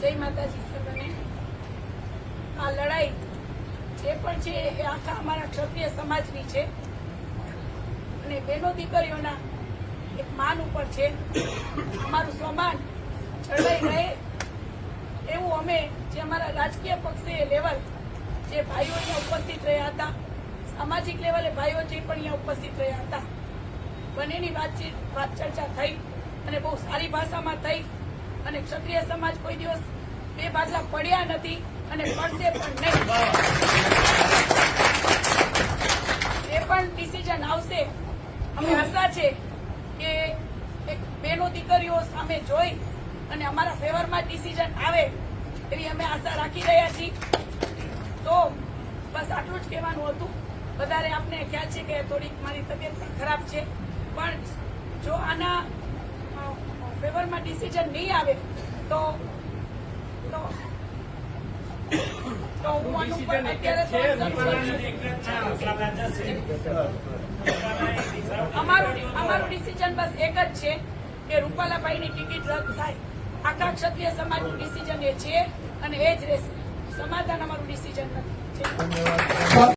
જય માતાજી સર્વને આ લડાઈ જે પણ છે એ આખા અમારા ક્ષત્રિય સમાજની છે. અને બેનો દીકરીઓના એક માન ઉપર છે. અમારું સ્વમાન જળવાઈ રહે એવું અમે જે અમારા રાજકીય પક્ષે લેવલ જે ભાઈઓ અહીંયા ઉપસ્થિત રહ્યા હતા, સામાજિક લેવલે ભાઈઓ જે પણ અહીંયા ઉપસ્થિત રહ્યા હતા, બંનેની વાતચીત, વાત ચર્ચા થઈ. અને બહુ સારી ભાષામાં થઈ અને ક્ષત્રિય સમાજ કોઈ દિવસ બે બાજલા પડ્યા નથી અને પડશે પણ નહીં. જે પણ ડિસિઝન આવશે. અમે આશા છે કે એક બેનો દીકરીઓ સામે જોઈ અને અમારા ફેવરમાં ડિસિઝન આવે એવી અમે આશા રાખી રહ્યા છીએ. તો બસ આટલું જ કહેવાનું હતું. વધારે આપને ખ્યાલ છે કે થોડીક મારી તબિયત પણ ખરાબ છે. પણ જો આના ફેવરમાં ડિસિઝન નહીં આવે તો તો તો હું અત્યારે અમારું અમારું ડિસિઝન બસ એક જ છે કે રૂપાલાભાઈની ટિકિટ રદ થાય. આખા ક્ષત્રિય સમાજનું ડિસિઝન એ છે અને એ જ રહેશે. સમાધાન અમારું ડિસિઝન નથી.